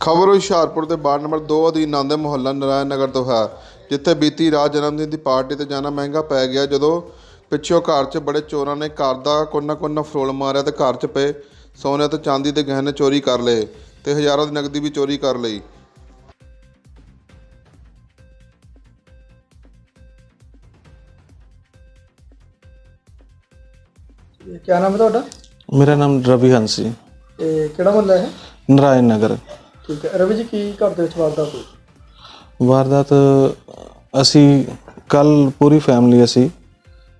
ਖਬਰ ਹੁਸ਼ਿਆਰਪੁਰ ਦੇ ward number 2 ਅਧੀਨ ਆਉਂਦੇ ਮੁਹੱਲਾ ਨਾਰਾਇਣ ਨਗਰ ਤੋਂ ਹੈ ਜਿੱਥੇ ਬੀਤੀ ਰਾਤ ਜਨਮ ਦਿਨ ਦੀ ਪਾਰਟੀ ਤੇ ਜਾਣਾ ਮਹਿੰਗਾ ਪੈ ਗਿਆ ਜਦੋਂ ਪਿੱਛੋਂ ਘਰ 'ਚ ਬੜੇ ਚੋਰਾਂ ਨੇ ਘਰ ਦਾ ਕੋਨਾ ਕੋਨਾ ਫਰੋਲ ਮਾਰਿਆ ਤੇ ਘਰ 'ਚ ਪਏ ਸੋਨੇ ਤੇ ਚਾਂਦੀ ਦੇ ਗਹਿਣੇ ਚੋਰੀ ਕਰ ਲਏ ਤੇ ਹਜ਼ਾਰਾਂ ਦੀ ਨਕਦੀ ਵੀ ਚੋਰੀ ਕਰ ਲਈ। ਇਹ ਕਿਆ ਨਾਮ ਹੈ ਤੁਹਾਡਾ? ਮੇਰਾ ਨਾਮ ਰਵੀ ਹੰਸ ਇਹ ਕਿਹੜਾ ਮੁਹੱਲਾ ਹੈ? ਨਰਾਇਣ ਨਗਰ। ਠੀਕ ਹੈ। ਰਵੀ ਜੀ, ਕੀ ਘਰ ਦੇ ਵਿੱਚ ਵਾਰਦਾਤ ਹੋਈ? ਵਾਰਦਾਤ, ਅਸੀਂ ਕੱਲ ਪੂਰੀ ਫੈਮਿਲੀ ਅਸੀਂ,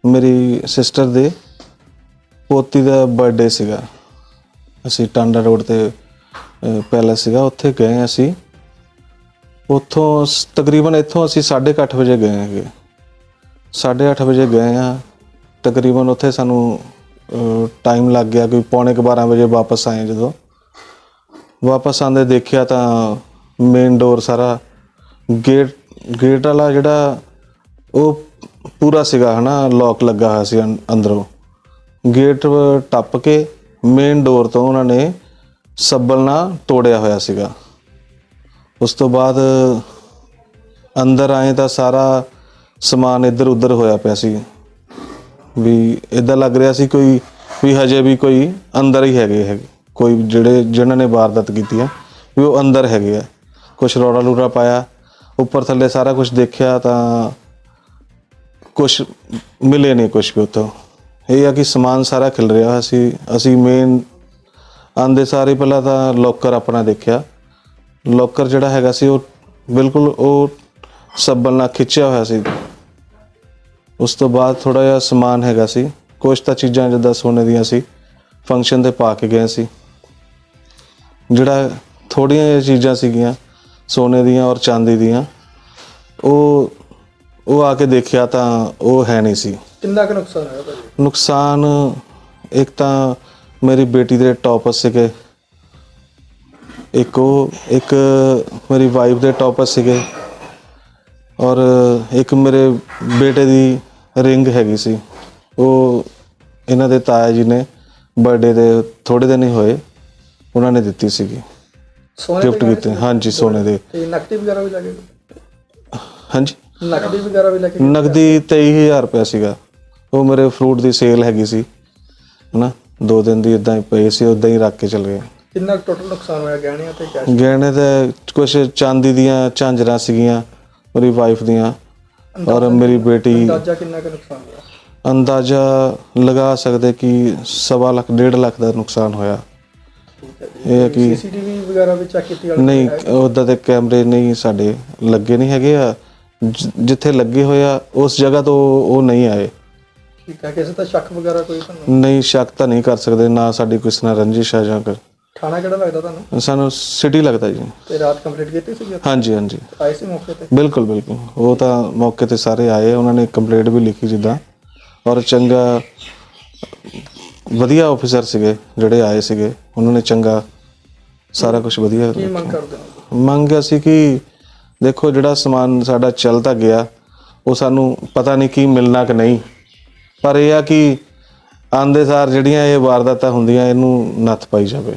ਮੇਰੀ ਸਿਸਟਰ ਦੇ ਪੋਤੀ ਦਾ ਬਰਥਡੇ ਸੀਗਾ। ਅਸੀਂ ਟਾਂਡਾ ਰੋਡ ਤੇ ਪੈਲਸ ਸੀਗਾ। ਉੱਥੇ ਗਏ ਅਸੀਂ। ਉੱਥੋਂ ਸ- ਤਕਰੀਬਨ ਇੱਥੋਂ ਅਸੀਂ 8:30 ਵਜੇ ਗਏ ਹੈਗੇ। 8:30 ਵਜੇ ਗਏ ਆ ਤਕਰੀਬਨ ਉੱਥੇ ਸਾਨੂੰ ਟਾਈਮ ਲੱਗ ਗਿਆ ਕੋਈ ਪੌਣੇ ਕੁ 12 ਵਜੇ ਵਾਪਸ ਆਏ ਜਦੋਂ। ਵਾਪਸ ਆਂਦੇ ਦੇਖਿਆ ਤਾਂ ਮੇਨ ਡੋਰ ਸਾਰਾ ਗੇਟ ਗੇਟ ਵਾਲਾ ਜਿਹੜਾ ਉਹ ਪੂਰਾ ਸੀਗਾ ਹਨਾ ਲੌਕ ਲੱਗਾ ਹੋਇਆ ਸੀ ਅੰ- ਅੰਦਰੋਂ। ਗੇਟ ਟੱਪ ਕੇ ਮੇਨ ਡੋਰ ਤੋਂ ਉਹਨਾਂ ਨੇ ਸੱਬਲ ਨਾਲ ਤੋੜਿਆ ਹੋਇਆ ਸੀਗਾ। ਉਸ ਤੋਂ ਬਾਅਦ ਅੰਦਰ ਆਏ ਤਾਂ ਸਾਰਾ ਸਮਾਨ ਇੱਧਰ ਉੱਧਰ ਹੋਇਆ ਪਿਆ ਸੀ। ਵੀ ਇਦਾਂ ਲੱਗ ਰਿਹਾ ਸੀ ਕੋਈ, ਵੀ ਹਜੇ ਵੀ ਕੋਈ ਅੰਦਰ ਹੀ ਹੈਗੇ ਹੈਗੇ। ਕੋਈ ਜਿਹੜੇ ਜਿਨ੍ਹਾਂ ਨੇ ਵਾਰਦਾਤ ਕੀਤੀ ਆ, ਵੀ ਉਹ ਅੰਦਰ ਹੈਗੇ ਆ। ਕੁਛ ਰੋੜਾ ਲੂੜਾ ਪਾਇਆ, ਉੱਪਰ ਥੱਲੇ ਸਾਰਾ ਕੁਝ ਦੇਖਿਆ ਤਾਂ ਕੁਝ ਮਿਲੇ ਨਹੀਂ ਕੁਝ ਵੀ ਉੱਥੋਂ। ਇਹ ਆ ਕਿ ਸਮਾਨ ਸਾਰਾ ਖਿਲ ਰਿਹਾ ਹੋਇਆ ਸੀ ਅਸੀਂ ਮੇਨ ਆਂਦੇ ਸਾਰੇ ਪਹਿਲਾਂ ਤਾਂ ਲੋਕਰ ਆਪਣਾ ਦੇਖਿਆ। ਲੋਕਰ ਜਿਹੜਾ ਹੈਗਾ ਸੀ, ਉਹ ਬਿਲਕੁਲ ਉਹ ਸੱਬਲ ਨਾਲ ਖਿੱਚਿਆ ਹੋਇਆ ਸੀ। ਉਸ ਤੋਂ ਬਾਅਦ ਥੋੜਾ ਜਿਹਾ ਸਮਾਨ ਹੈਗਾ ਸੀ। ਕੁਝ ਤਾਂ ਚੀਜ਼ਾਂ ਜਿੱਦਾਂ ਸੋਨੇ ਦੀਆਂ ਸੀ ਫੰਕਸ਼ਨ ਤੇ ਪਾ ਕੇ ਗਏ ਸੀ। ਜਿਹੜਾ ਥੋੜੀਆਂ ਜਿਹੀਆਂ ਚੀਜ਼ਾਂ ਸੀਗੀਆਂ ਸੋਨੇ ਦੀਆਂ ਔਰ ਚਾਂਦੀ ਦੀਆਂ ਉਹ ਉਹ ਆ ਕੇ ਦੇਖਿਆ ਤਾਂ ਉਹ ਹੈ ਨਹੀਂ ਸੀ। ਕਿੰਨਾ ਕੁ ਨੁਕਸਾਨ ਹੋਇਆ ਭਾਜੀ? ਨੁਕਸਾਨ ਇੱਕ ਤਾਂ ਮੇਰੀ ਬੇਟੀ ਦੇ ਟੌਪਸ ਸੀਗੇ। ਇੱਕ ਉਹ ਇੱਕ ਮੇਰੀ ਵਾਈਫ ਦੇ ਟੌਪਸ ਸੀਗੇ। ਔਰ ਇੱਕ ਮੇਰੇ ਬੇਟੇ ਦੀ ਰਿੰਗ ਹੈਗੀ ਸੀ। ਉਹ ਇਹਨਾਂ ਦੇ ਤਾਇਆ ਜੀ ਨੇ ਬਰਥਡੇ ਦੇ ਥੋੜੇ ਦਿਨ ਹੀ ਹੋਏ। ਉਹਨਾਂ ਨੇ ਦਿੱਤੀ ਸੀਗੀ। ਸੋਨੇ ਦੇ ਗਿਫਟ ਗਹਿਣੇ ਕੀਤੇ ਹਾਂਜੀ ਸੋਨੇ ਦੇ। ਤੇ ਨਕਦੀ ਵਗੈਰਾ ਵੀ ਲੱਗੇ ਹਾਂਜੀ। ਨਕਦੀ ਵਗੈਰਾ ਵੀ ਲੱਗੇ ਨਗਦੀ 23000 ਰੁਪਇਆ ਸੀਗਾ। ਉਹ ਮੇਰੇ ਫਰੂਟ ਦੀ ਸੇਲ ਹੈਗੀ ਸੀ। ਹਨਾ ਦੋ ਦਿਨ ਦੀ ਇਦਾਂ ਹੀ ਪਈ ਸੀ ਉਦਾਂ ਹੀ ਰੱਖ ਕੇ ਚਲ ਗਏ। ਕਿੰਨਾ ਟੋਟਲ ਨੁਕਸਾਨ ਹੋਇਆ ਗਹਿਣਿਆਂ ਤੇ ਕੈਸ਼ ਗਹਿਣੇ ਤੇ ਕੁਝ ਚਾਂਦੀ ਦੀਆਂ ਝਾਂਜਰਾਂ ਸੀਗੀਆਂ ਮੇਰੀ ਵਾਈਫ ਦੀਆਂ। ਔਰ ਮੇਰੀ ਬੇਟੀ। ਅੰਦਾਜ਼ਾ ਕਿੰਨਾ ਕੁ ਨੁਕਸਾਨ ਹੋਇਆ? ਅੰਦਾਜ਼ਾ ਲਗਾ ਸਕਦੇ ਕਿ ਸਵਾ ਲੱਖ ਡੇਢ ਲੱਖ ਦਾ ਨੁਕਸਾਨ ਹੋਇਆ। ਇਹ ਹੈ ਕਿ ਸੀਸੀਟੀਵੀ ਵਗੈਰਾ ਵੀ ਚੈੱਕ ਕੀਤੀ ਵਾਲੇ ਨਹੀਂ ਉਹਦਾ ਦੇ ਕੈਮਰੇ ਨਹੀਂ ਸਾਡੇ ਲੱਗੇ ਨਹੀਂ ਹੈਗੇ ਆ। ਜ- ਜਿੱਥੇ ਲੱਗੇ ਹੋਇਆ ਉਸ ਜਗ੍ਹਾ ਤੋਂ ਉਹ ਨਹੀਂ ਆਏ। ਠੀਕ ਹੈ ਕਿਸੇ ਦਾ ਸ਼ੱਕ ਵਗੈਰਾ ਕੋਈ ਤੁਹਾਨੂੰ? ਨਹੀਂ ਸ਼ੱਕ ਤਾਂ ਨਹੀਂ ਕਰ ਸਕਦੇ ਨਾ ਸਾਡੀ ਕਿਸੇ ਨਾਲ ਰੰਜਿਸ਼ ਹੈ ਜਾਂ ਕਰ ਥਾਣਾ ਕਿਹੜਾ ਲੱਗਦਾ ਤੁਹਾਨੂੰ? ਸਾਨੂੰ ਸਿਟੀ ਲੱਗਦਾ ਜੀ। ਤੇ ਰਾਤ ਕੰਪਲੀਟ ਕੀਤੀ ਸੀ ਹਾਂਜੀ ਹਾਂਜੀ। ਆਏ ਸੀ ਮੌਕੇ ਤੇ? ਬਿਲਕੁਲ ਬਿਲਕੁਲ। ਉਹ ਤਾਂ ਮੌਕੇ ਤੇ ਸਾਰੇ ਆਏ ਉਹਨਾਂ ਨੇ ਕੰਪਲੇਂਟ ਵੀ ਲਿਖੀ ਜਿੱਦਾਂ। ਔਰ ਚੰਗਾ ਵਧੀਆ ਆਫੀਸਰ ਸੀਗੇ ਜਿਹੜੇ ਆਏ ਸੀਗੇ ਉਹਨਾਂ ਨੇ ਚੰਗਾ ਸਾਰਾ ਕੁਝ ਵਧੀਆ ਕੀ ਮੰਗ ਕਰਦੇ ਹੋ? ਮੰਗ ਅਸੀਂ ਕਿ ਦੇਖੋ ਜਿਹੜਾ ਸਮਾਨ ਸਾਡਾ ਚੱਲ ਤਾਂ ਗਿਆ ਉਹ ਸਾਨੂੰ ਪਤਾ ਨਹੀਂ ਕੀ ਮਿਲਣਾ ਕਿ ਨਹੀਂ। ਪਰ ਇਹ ਆ ਕਿ ਆਂਦੇ ਸਾਰ ਜਿਹੜੀਆਂ ਇਹ ਵਾਰਦਾਤਾਂ ਹੁੰਦੀਆਂ ਇਹਨੂੰ ਨੱਥ ਪਾਈ ਜਾਵੇ।